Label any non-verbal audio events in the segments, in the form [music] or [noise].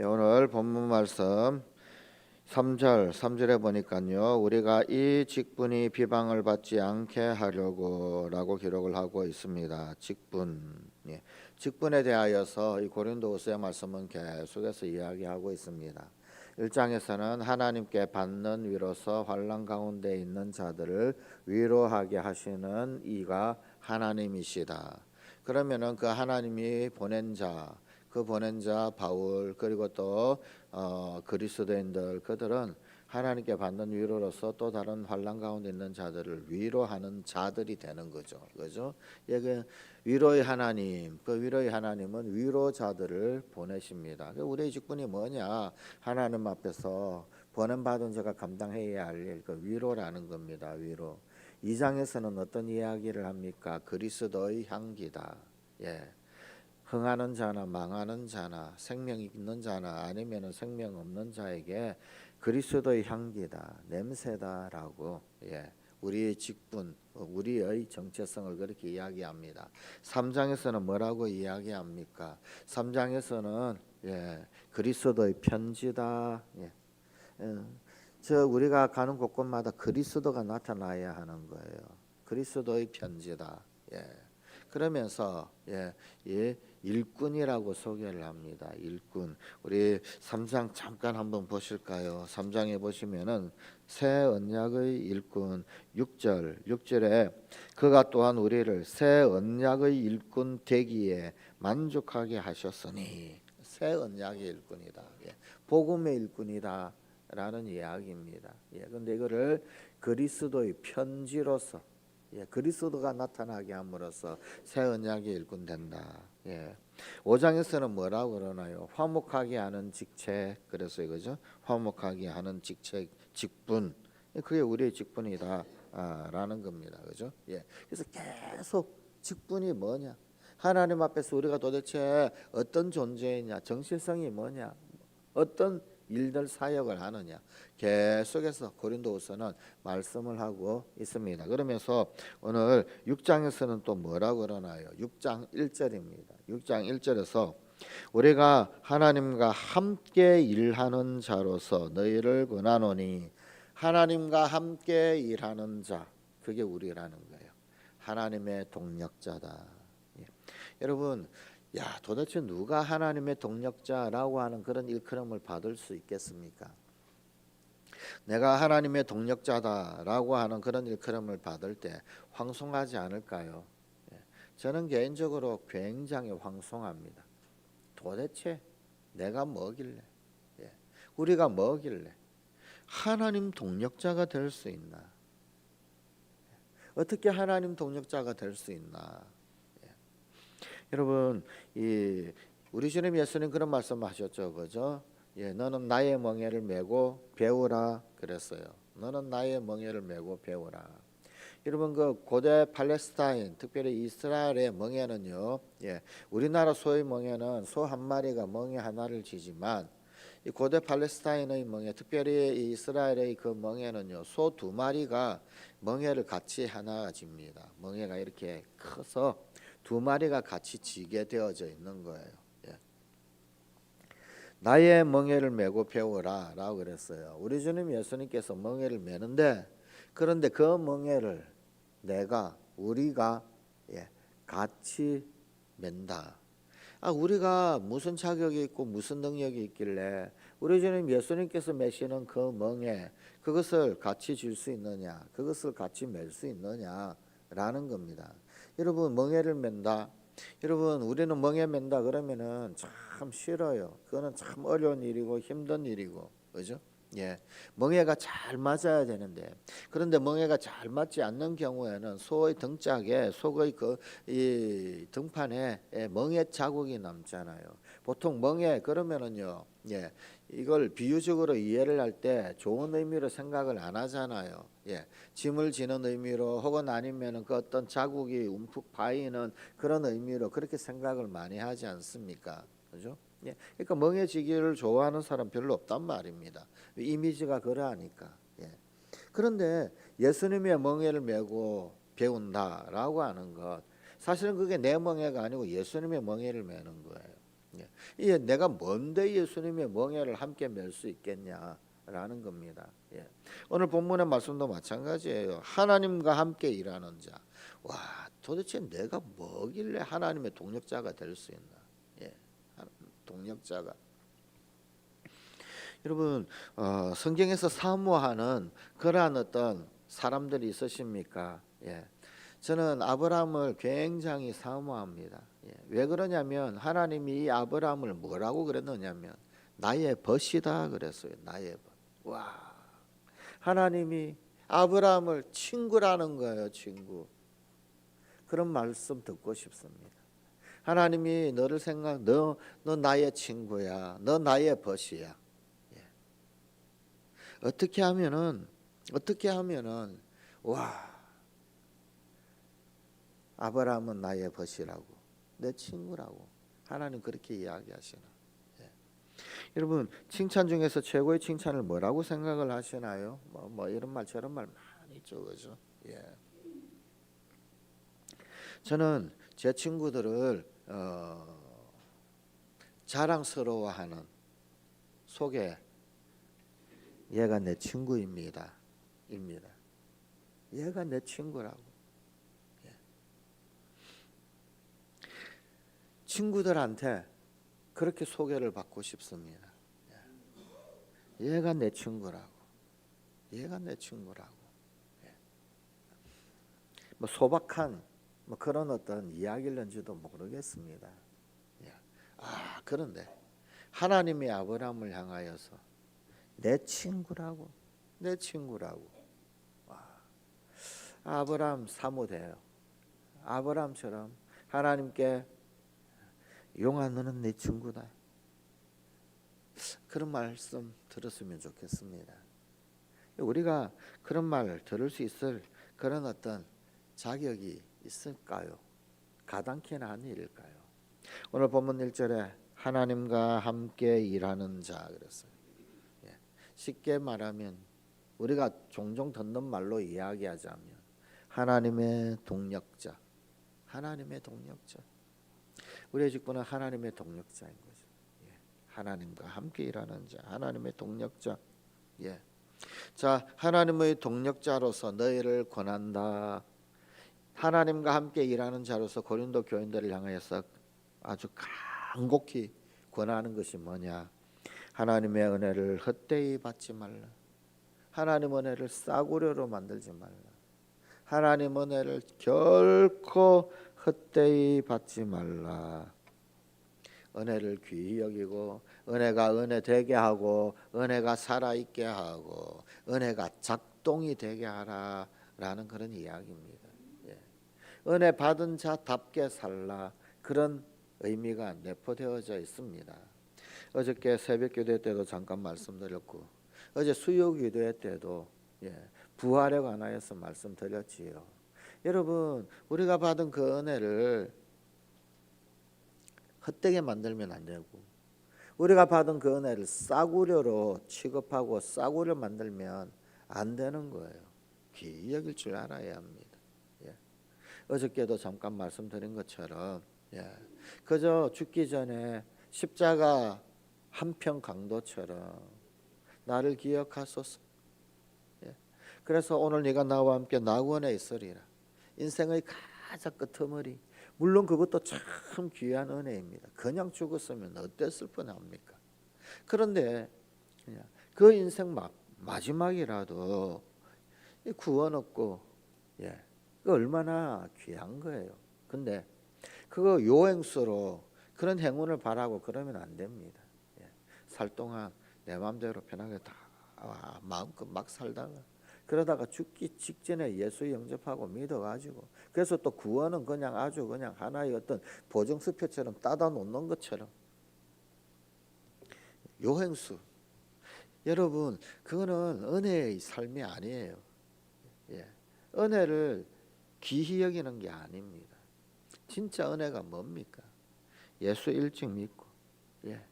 예, 오늘 본문 말씀 3절 3절에 보니까요. 우리가 이 직분이 비방을 받지 않게 하려고라고 기록을 하고 있습니다. 직분. 예. 직분에 대하여서 이 고린도후서의 말씀은 계속해서 이야기하고 있습니다. 1장에서는 하나님께 받는 위로서 환란 가운데 있는 자들을 위로하게 하시는 이가 하나님이시다. 그러면은 그 하나님이 보낸 자, 그 보낸 자 바울 그리고 또 어, 그리스도인들 그들은 하나님께 받는 위로로서 또 다른 환란 가운데 있는 자들을 위로하는 자들이 되는 거죠. 그죠? 예, 그 위로의 하나님, 그 위로의 하나님은 위로자들을 보내십니다. 그 우리의 직분이 뭐냐? 하나님 앞에서 보냄받은 자가 감당해야 할 일, 그 위로라는 겁니다. 위로. 이 장에서는 어떤 이야기를 합니까? 그리스도의 향기다. 예. 흥하는 자나 망하는 자나 생명 있는 자나 아니면은 생명 없는 자에게 그리스도의 향기다 냄새다라고 예 우리의 직분 우리의 정체성을 그렇게 이야기합니다. 3장에서는 뭐라고 이야기합니까? 3장에서는 예 그리스도의 편지다. 예. 예. 저 우리가 가는 곳곳마다 그리스도가 나타나야 하는 거예요. 그리스도의 편지다. 예. 그러면서 예, 예, 일꾼이라고 소개를 합니다. 일꾼. 우리 3장 잠깐 한번 보실까요? 3장에 보시면은 새 언약의 일꾼 6절 6절에 그가 또한 우리를 새 언약의 일꾼 되기에 만족하게 하셨으니 새 언약의 일꾼이다. 예. 복음의 일꾼이다. 라는 이야기입니다. 예. 근데 이거를 그리스도의 편지로서 예, 그리스도가 나타나게 함으로써 새 언약의 일꾼 된다. 예. 5장에서는 뭐라고 그러나요? 화목하게 하는 직책. 그래서 이거죠. 화목하게 하는 직책, 직분. 예, 그게 우리의 직분이다. 아, 라는 겁니다. 그죠? 예. 그래서 계속 직분이 뭐냐? 하나님 앞에서 우리가 도대체 어떤 존재이냐? 정체성이 뭐냐? 어떤 일들 사역을 하느냐 계속해서 고린도후서는 말씀을 하고 있습니다. 그러면서 오늘 6장에서는 또 뭐라고 그러나요? 6장 1절입니다. 6장 1절에서 우리가 하나님과 함께 일하는 자로서 너희를 권하노니 하나님과 함께 일하는 자 그게 우리라는 거예요. 하나님의 동력자다. 예. 여러분 야 도대체 누가 하나님의 동력자라고 하는 그런 일컬음을 받을 수 있겠습니까? 내가 하나님의 동력자다라고 하는 그런 일컬음을 받을 때 황송하지 않을까요? 예. 저는 개인적으로 굉장히 황송합니다. 도대체 내가 뭐길래, 예. 우리가 뭐길래 하나님 동력자가 될 수 있나? 어떻게 하나님 동력자가 될 수 있나? 여러분 이 우리 주님 예수님 그런 말씀하셨죠, 그죠? 예, 너는 나의 멍에를 메고 배우라 그랬어요. 너는 나의 멍에를 메고 배우라. 여러분 그 고대 팔레스타인 특별히 이스라엘의 멍에는요, 예, 우리나라 소의 멍에는 소 한 마리가 멍에 하나를 지지만 이 고대 팔레스타인의 멍에 특별히 이스라엘의 그 멍에는요 소 두 마리가 멍에를 같이 하나 집니다. 멍에가 이렇게 커서 두 마리가 같이 지게 되어져 있는 거예요. 예. 나의 멍에를 메고 배우라 라고 그랬어요. 우리 주님 예수님께서 멍에를 메는데 그런데 그 멍에를 내가 우리가 예, 같이 맨다. 아 우리가 무슨 자격이 있고 무슨 능력이 있길래 우리 주님 예수님께서 메시는 그 멍에 그것을 같이 줄 수 있느냐, 그것을 같이 맬 수 있느냐라는 겁니다. 여러분 멍해를 맨다. 여러분 우리는 멍해 맨다 그러면은 참 싫어요. 그거는 참 어려운 일이고 힘든 일이고 그죠? 예, 멍해가 잘 맞아야 되는데 그런데 멍해가 잘 맞지 않는 경우에는 소의 등짝에 속의 그 이 등판에 예, 멍해 자국이 남잖아요. 보통 멍해 그러면은요, 예, 이걸 비유적으로 이해를 할 때 좋은 의미로 생각을 안 하잖아요. 예, 짐을 지는 의미로 혹은 아니면은 그 어떤 자국이 움푹 파이는 그런 의미로 그렇게 생각을 많이 하지 않습니까? 그죠? 예, 그러니까 멍해지기를 좋아하는 사람 별로 없단 말입니다. 이미지가 그러하니까. 예. 그런데 예수님의 멍해를 메고 배운다라고 하는 것 사실은 그게 내 멍해가 아니고 예수님의 멍해를 메는 거예요. 예. 내가 뭔데 예수님의 멍에를 함께 멜수 있겠냐 라는 겁니다. 예. 오늘 본문의 말씀도 마찬가지예요. 하나님과 함께 일하는 자. 와, 도대체 내가 뭐길래 하나님의 동력자가 될 수 있나? 예. 동력자가. 여러분 어, 성경에서 사모하는 그러한 어떤 사람들이 있으십니까? 예. 저는 아브라함을 굉장히 사모합니다. 예. 왜 그러냐면 하나님이 이 아브라함을 뭐라고 그랬느냐면 나의 벗이다 그랬어요. 나의 벗. 와. 하나님이 아브라함을 친구라는 거예요, 친구. 그런 말씀 듣고 싶습니다. 하나님이 너를 생각, 너, 너 나의 친구야, 너 나의 벗이야. 예. 어떻게 하면은, 어떻게 하면은, 와, 아브라함은 나의 벗이라고, 내 친구라고, 하나님 그렇게 이야기하시나. 예. 여러분 칭찬 중에서 최고의 칭찬을 뭐라고 생각을 하시나요? 뭐, 뭐 이런 말 저런 말 많이 있죠, 그죠? 예. 저는 제 친구들을 어, 자랑스러워하는 속에 얘가 내 친구입니다. 입니다. 얘가 내 친구라고. 예. 친구들한테 그렇게 소개를 받고 싶습니다. 예. 얘가 내 친구라고. 얘가 내 친구라고. 예. 뭐 소박한 뭐 그런 어떤 이야기일는지도 모르겠습니다. 예. 아 그런데 하나님이 아브라함을 향하여서 내 친구라고, 내 친구라고. 와. 아브라함 사모돼요. 아브라함처럼 하나님께 용아 너는 내 친구다. 그런 말씀 들었으면 좋겠습니다. 우리가 그런 말 들을 수 있을 그런 어떤 자격이 있을까요? 가당키는 한 일일까요? 오늘 본문 1절에 하나님과 함께 일하는 자 그랬어요. 예. 쉽게 말하면 우리가 종종 듣는 말로 이야기하자면 하나님의 동력자, 하나님의 동력자. 우리의 직분은 하나님의 동력자인 거죠. 예. 하나님과 함께 일하는 자, 하나님의 동력자. 예. 자, 하나님의 동력자로서 너희를 권한다. 하나님과 함께 일하는 자로서 고린도 교인들을 향하여서 아주 간곡히 권하는 것이 뭐냐? 하나님의 은혜를 헛되이 받지 말라. 하나님 은혜를 싸구려로 만들지 말라. 하나님 은혜를 결코 헛되이 받지 말라. 은혜를 귀히 여기고 은혜가 은혜 되게 하고 은혜가 살아 있게 하고 은혜가 작동이 되게 하라라는 그런 이야기입니다. 예. 은혜 받은 자답게 살라 그런 의미가 내포되어져 있습니다. 어저께 새벽 기도회 때도 잠깐 말씀드렸고 어제 수요 기도회 때도 예, 부활에 관하여서 말씀드렸지요. 여러분 우리가 받은 그 은혜를 헛되게 만들면 안 되고 우리가 받은 그 은혜를 싸구려로 취급하고 싸구려 만들면 안 되는 거예요. 여길 줄 알아야 합니다. 예. 어저께도 잠깐 말씀드린 것처럼 예. 그저 죽기 전에 십자가 한평 강도처럼 나를 기억하소서. 예. 그래서 오늘 네가 나와 함께 낙원에 있으리라. 인생의 가장 끄트머리. 물론 그것도 참 귀한 은혜입니다. 그냥 죽었으면 어땠을 뻔합니까? 그런데 그 인생 마, 마지막이라도 이 구원 얻고 예, 그 얼마나 귀한 거예요. 근데 그거 요행수로 그런 행운을 바라고 그러면 안 됩니다. 예, 살 동안 내 마음대로 편하게 다 아, 마음껏 막 살다가 그러다가 죽기 직전에 예수 영접하고 믿어가지고 그래서 또 구원은 그냥 아주 그냥 하나의 어떤 보정수표처럼 따다 놓는 것처럼 요행수 여러분 그거는 은혜의 삶이 아니에요. 예. 은혜를 귀히 여기는 게 아닙니다. 진짜 은혜가 뭡니까? 예수 일찍 믿고 예.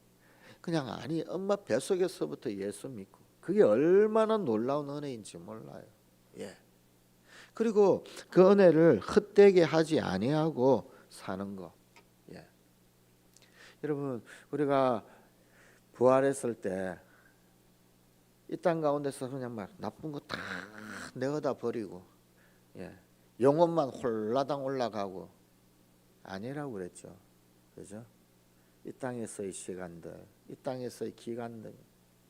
그냥 아니 엄마 뱃속에서부터 예수 믿고 그게 얼마나 놀라운 은혜인지 몰라요. 예. 그리고 그 은혜를 헛되게 하지 아니하고 사는 거. 예. 여러분 우리가 부활했을 때 이 땅 가운데서 그냥 막 나쁜 거 다 내어다 버리고 예. 영혼만 홀라당 올라가고 아니라고 그랬죠. 그죠? 이 땅에서의 시간들, 이 땅에서의 기간들,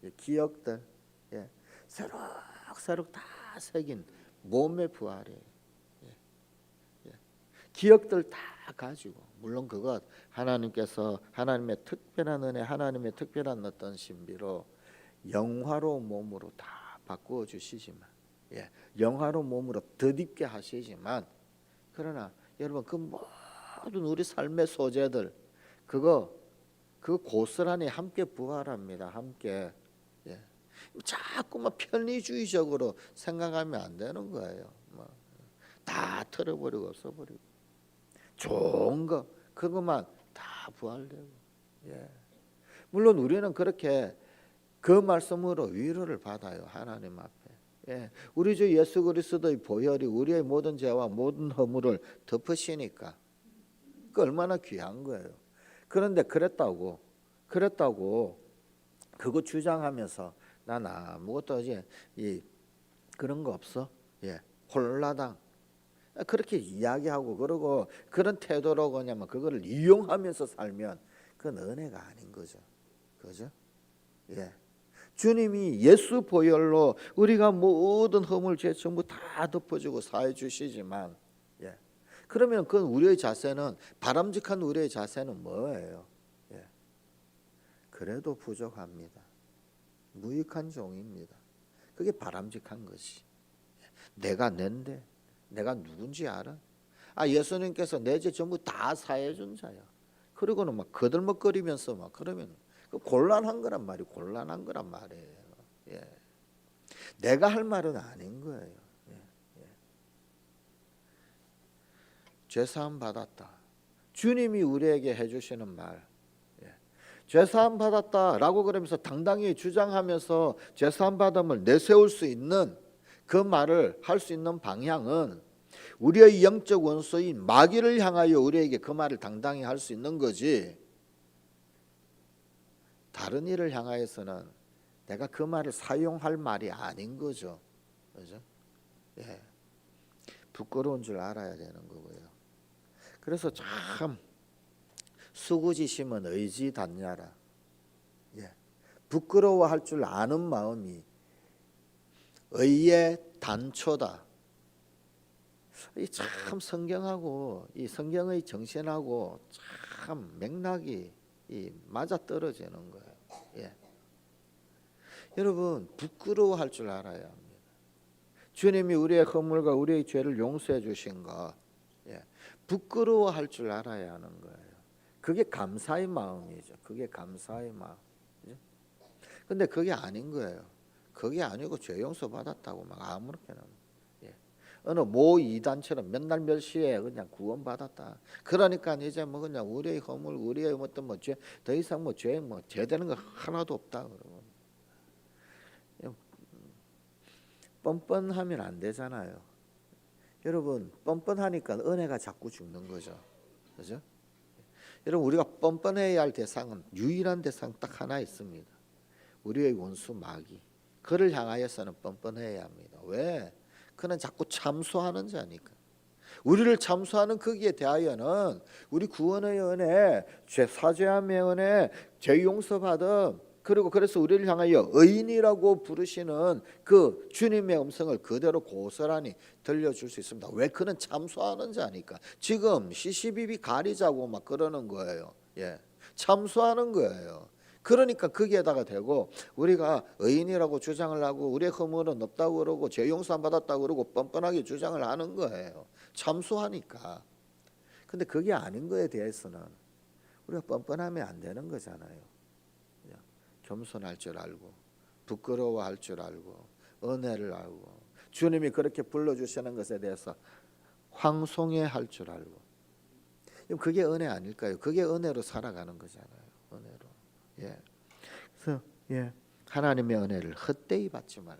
예, 기억들, 예. 새록새록 다 새긴 몸의 부활이에요. 예. 예. 기억들 다 가지고 물론 그것 하나님께서 하나님의 특별한 은혜, 하나님의 특별한 어떤 신비로 영화로운 몸으로 다 바꾸어 주시지만, 예, 영화로운 몸으로 덧입게 하시지만, 그러나 여러분 그 모든 우리 삶의 소재들 그거 그 고스란히 함께 부활합니다. 함께 예. 자꾸만 편리주의적으로 생각하면 안 되는 거예요. 뭐, 다 털어버리고 없어버리고 좋은 거 그것만 다 부활되고 예. 물론 우리는 그렇게 그 말씀으로 위로를 받아요 하나님 앞에 예. 우리 주 예수 그리스도의 보혈이 우리의 모든 죄와 모든 허물을 덮으시니까 그 얼마나 귀한 거예요 그런데 그랬다고 그랬다고 그거 주장하면서 난 아무것도 이제 이 그런 거 없어 예 홀라당 그렇게 이야기하고 그러고 그런 태도로 그냐면 그거를 이용하면서 살면 그건 은혜가 아닌 거죠. 그죠? 예. 주님이 예수 보혈로 우리가 모든 허물 죄 전부 다 덮어주고 사해 주시지만 예. 그러면 그 우리의 자세는 바람직한 우리의 자세는 뭐예요? 예. 그래도 부족합니다. 무익한 종입니다. 그게 바람직한 것이. 내가 낸데 내가 누군지 알아? 아 예수님께서 내 죄 전부 다 사해 준 자야. 그리고는 막 거들먹거리면서 막 그러면 그 곤란한 거란 말이 곤란한 거란 말이에요. 예. 내가 할 말은 아닌 거예요. 예. 예. 죄 사함 받았다. 주님이 우리에게 해주시는 말. 예. 죄사함 받았다라고 그러면서 당당히 주장하면서 죄사함 받음을 내세울 수 있는 그 말을 할 수 있는 방향은 우리의 영적 원수인 마귀를 향하여 우리에게 그 말을 당당히 할 수 있는 거지. 다른 일을 향하여서는 내가 그 말을 사용할 말이 아닌 거죠. 그죠? 예. 부끄러운 줄 알아야 되는 거고요. 그래서 참 수구지심은 의지 단냐라. 예. 부끄러워할 줄 아는 마음이 의의 단초다. 이참 성경하고 이 성경의 정신하고 참 맥락이 이 맞아 떨어지는 거예요. 예. 여러분 부끄러워할 줄 알아야 합니다. 주님이 우리의 허물과 우리의 죄를 용서해 주신 것, 예. 부끄러워할 줄 알아야 하는 거예요. 그게 감사의 마음이죠. 그게 감사의 마음. 예? 근데 그게 아닌 거예요. 그게 아니고 죄 용서 받았다고 막 아무렇게나 예. 어느 모 이단처럼 몇 날 몇 시에 그냥 구원 받았다. 그러니까 이제 뭐 그냥 우리의 허물, 우리의 어떤 뭐죄더 이상 뭐죄뭐 죄되는 거 하나도 없다 그러고 뻔뻔하면 안 되잖아요. 여러분 뻔뻔하니까 은혜가 자꾸 죽는 거죠. 그죠? 여러분 우리가 뻔뻔해야 할 대상은 유일한 대상 딱 하나 있습니다. 우리의 원수 마귀. 그를 향하여서는 뻔뻔해야 합니다. 왜? 그는 자꾸 참소하는 자니까. 우리를 참소하는 거기에 대하여는 우리 구원의 은혜, 죄 사죄함의 은혜, 죄 용서 받음 그리고 그래서 우리를 향하여 의인이라고 부르시는 그 주님의 음성을 그대로 고스란히 들려줄 수 있습니다. 왜 그는 참소하는 자니까. 지금 시시비비 가리자고 막 그러는 거예요. 예, 참소하는 거예요. 그러니까 거기에다가 대고 우리가 의인이라고 주장을 하고 우리의 허물은 없다고 그러고 죄 용서 안 받았다고 그러고 뻔뻔하게 주장을 하는 거예요. 참소하니까. 근데 그게 아닌 거에 대해서는 우리가 뻔뻔하면 안 되는 거잖아요. 겸손할 줄 알고 부끄러워할 줄 알고 은혜를 알고 주님이 그렇게 불러주시는 것에 대해서 황송해 할 줄 알고 그게 은혜 아닐까요? 그게 은혜로 살아가는 거잖아요. 은혜로. 예. 그래서 예. 하나님의 은혜를 헛되이 받지 말라.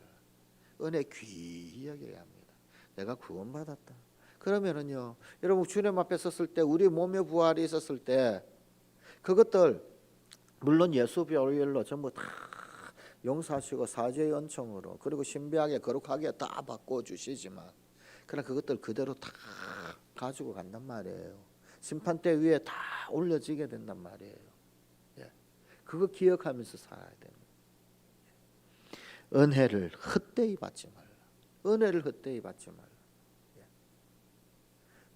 은혜 귀하게 합니다. 내가 구원받았다. 그러면은요. 여러분 주님 앞에 섰을 때 우리 몸의 부활이 있었을 때 그것들 물론 예수 별일로 전부 다 용서하시고 사죄의 은총으로 그리고 신비하게 거룩하게 다 바꿔 주시지만 그러나 그것들 그대로 다 가지고 간단 말이에요. 심판대 위에 다 올려지게 된단 말이에요. 예. 그거 기억하면서 살아야 됩니다. 예. 은혜를 헛되이 받지 말라. 은혜를 헛되이 받지 말라. 예.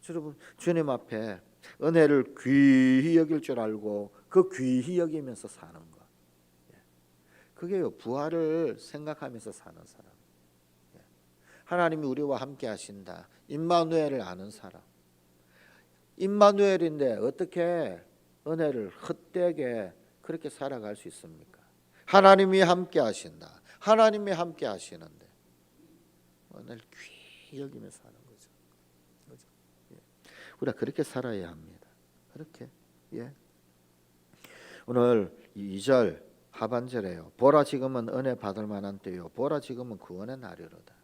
여러분 주님 앞에 은혜를 귀히 여길 줄 알고 그 귀히 여기면서 사는 것. 예. 그게요 부활을 생각하면서 사는 사람. 예. 하나님이 우리와 함께 하신다. 임마누엘을 아는 사람. 임마누엘인데 어떻게 은혜를 헛되게 그렇게 살아갈 수 있습니까? 하나님이 함께 하신다. 하나님이 함께 하시는데 은혜를 귀히 여기면서 사는. 우리가 그렇게 살아야 합니다. 그렇게 예. 오늘 2절 하반절에요. 보라 지금은 은혜 받을 만한 때요. 보라 지금은 구원의 날이로다.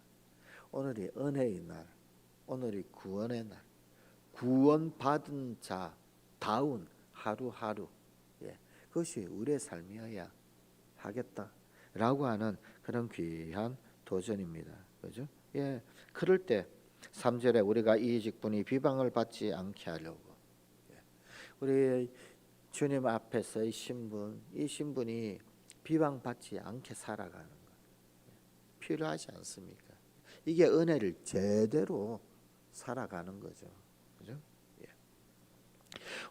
오늘이 은혜의 날. 오늘이 구원의 날. 구원 받은 자 다운 하루하루. 예. 그것이 우리의 삶이어야 하겠다라고 하는 그런 귀한 도전입니다. 그죠? 예. 그럴 때 3절에 우리가 이 직분이 비방을 받지 않게 하려고 예. 우리 주님 앞에서의 신분, 이 신분이 비방받지 않게 살아가는 것 필요하지 않습니까? 이게 은혜를 제대로 살아가는 거죠. 그죠? 예.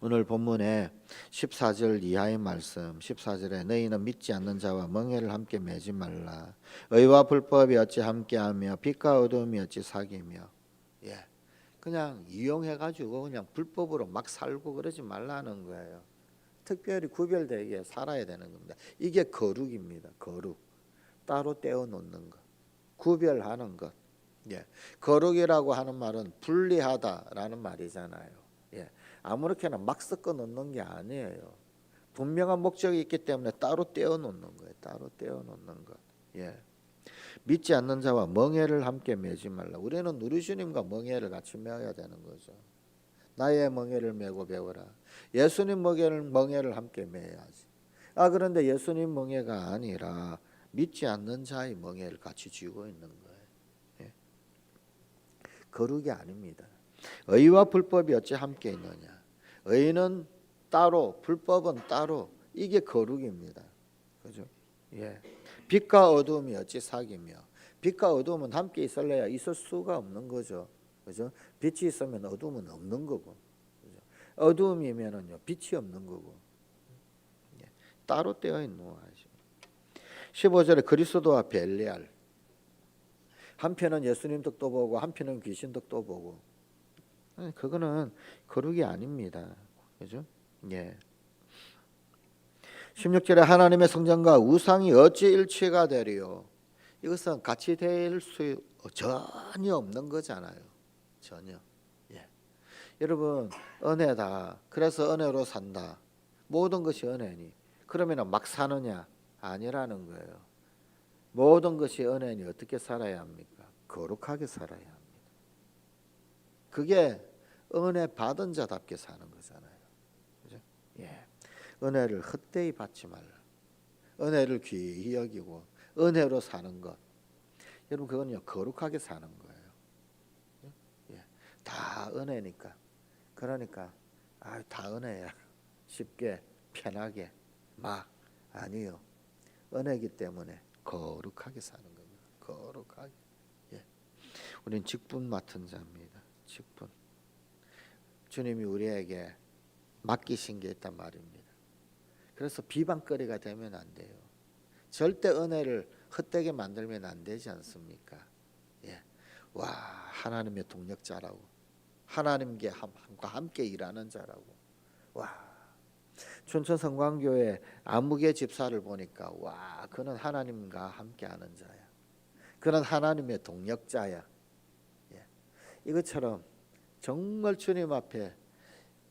오늘 본문에 14절 이하의 말씀 14절에 너희는 믿지 않는 자와 멍해를 함께 매지 말라 의와 불법이 어찌 함께하며 빛과 어둠이 어찌 사귀며 예. 그냥 이용해 가지고 그냥 불법으로 막 살고 그러지 말라는 거예요. 특별히 구별되게 살아야 되는 겁니다. 이게 거룩입니다. 거룩. 따로 떼어 놓는 것. 구별하는 것. 예. 거룩이라고 하는 말은 분리하다라는 말이잖아요. 예. 아무렇게나 막 섞어 놓는 게 아니에요. 분명한 목적이 있기 때문에 따로 떼어 놓는 거예요. 따로 떼어 놓는 것. 예. 믿지 않는 자와 멍해를 함께 매지 말라. 우리는 우리 주님과 멍해를 같이 매어야 되는 거죠. 나의 멍해를 메고 배워라. 예수님 멍해를 멍해를 함께 매야지. 아 그런데 예수님 멍해가 아니라 믿지 않는 자의 멍해를 같이 쥐고 있는 거예요. 예. 거룩이 아닙니다. 의와 불법이 어찌 함께 있느냐? 의는 따로, 불법은 따로. 이게 거룩입니다. 그죠? 예. 빛과 어둠이 어찌 사귀며 빛과 어둠은 함께 있을래야 있을 수가 없는 거죠. 그죠? 빛이 있으면 어둠은 없는 거고. 그죠? 어둠이면은요 빛이 없는 거고. 예. 따로 떼어 있는 거죠. 15절에 그리스도와 벨리알 한편은 예수님 덕도 보고 한편은 귀신 덕도 보고 아니, 그거는 거룩이 아닙니다. 그죠? 예. 16절에 하나님의 성전과 우상이 어찌 일치가 되리요? 이것은 같이 될 수 전혀 없는 거잖아요. 전혀. 예. 여러분 은혜다. 그래서 은혜로 산다. 모든 것이 은혜니. 그러면 막 사느냐? 아니라는 거예요. 모든 것이 은혜니 어떻게 살아야 합니까? 거룩하게 살아야 합니다. 그게 은혜 받은 자답게 사는 거잖아요. 예. 은혜를 헛되이 받지 말라. 은혜를 귀히 여기고 은혜로 사는 것. 여러분 그건요 거룩하게 사는 거예요. 예. 다 은혜니까. 그러니까 아 다 은혜야. [laughs] 쉽게 편하게 막 아니요. 은혜기 때문에 거룩하게 사는 겁니다. 거룩하게. 예. 우리는 직분 맡은 자입니다. 직분. 주님이 우리에게 맡기신 게 있단 말입니다. 그래서 비방거리가 되면 안 돼요. 절대 은혜를 헛되게 만들면 안 되지 않습니까? 예. 와, 하나님의 동력자라고. 하나님께 함과 함께 일하는 자라고. 와. 춘천 성광교회 안무개 집사를 보니까 와, 그는 하나님과 함께 하는 자야. 그는 하나님의 동력자야. 예. 이것처럼 정말 주님 앞에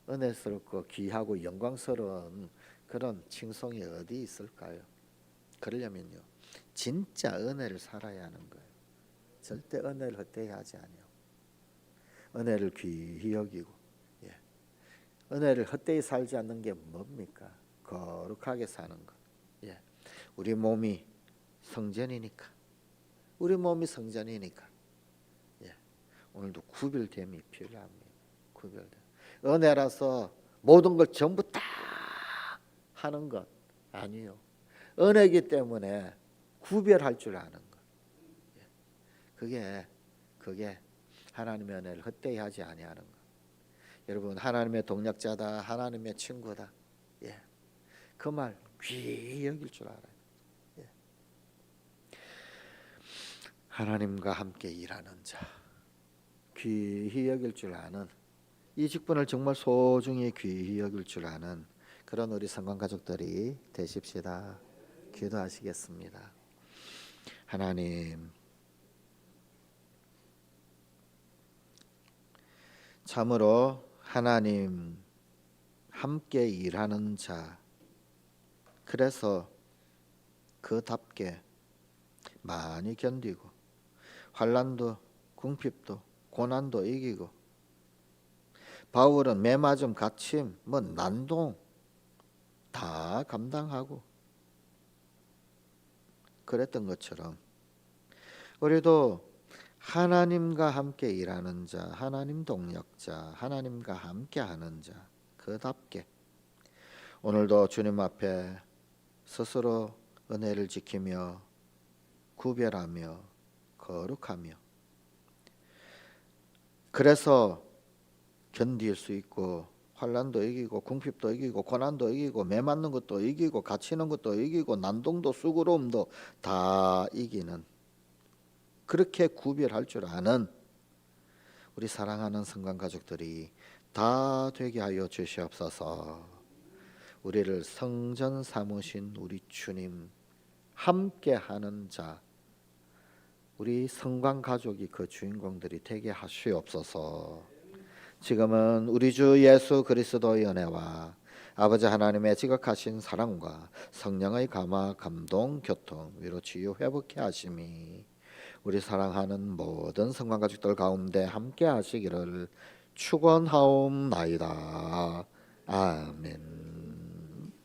은혜스럽고 귀하고 영광스러운 그런 칭송이 어디 있을까요? 그러려면요 진짜 은혜를 살아야 하는 거예요. 절대 은혜를 헛되이 하지 아니요. 은혜를 귀히 여기고 예. 은혜를 헛되이 살지 않는 게 뭡니까? 거룩하게 사는 것. 예. 우리 몸이 성전이니까. 우리 몸이 성전이니까. 예. 오늘도 구별됨이 필요합니다. 구별됨. 은혜라서 모든 걸 전부 다 하는 것 아니요. 은혜기 때문에 구별할 줄 아는 것. 예. 그게 그게 하나님의 은혜를 헛되이 하지 아니하는 것. 여러분 하나님의 동력자다, 하나님의 친구다. 예, 그 말 귀히 여길 줄 알아요. 예. 하나님과 함께 일하는 자, 귀히 여길 줄 아는 이 직분을 정말 소중히 귀히 여길 줄 아는 그런 우리 성관 가족들이 되십시다. 기도하시겠습니다. 하나님. 참으로 하나님 함께 일하는 자 그래서 그답게 많이 견디고 환란도 궁핍도 고난도 이기고 바울은 매맞음 갇힘 뭐 난동 다 감당하고 그랬던 것처럼 우리도 하나님과 함께 일하는 자, 하나님 동력자, 하나님과 함께 하는 자, 그답게 오늘도 주님 앞에 스스로 은혜를 지키며 구별하며 거룩하며 그래서 견딜 수 있고 환란도 이기고 궁핍도 이기고 고난도 이기고 매 맞는 것도 이기고 갇히는 것도 이기고 난동도 수고로움도 다 이기는 그렇게 구별할 줄 아는 우리 사랑하는 성관 가족들이 다 되게 하여 주시옵소서. 우리를 성전 삼으신 우리 주님 함께 하는 자 우리 성관 가족이 그 주인공들이 되게 하시옵소서. 지금은 우리 주 예수 그리스도의 은혜와 아버지 하나님의 지극하신 사랑과 성령의 감화 감동 교통 위로 치유 회복케 하심이 우리 사랑하는 모든 성관 가족들 가운데 함께 하시기를 축원하옵나이다. 아멘.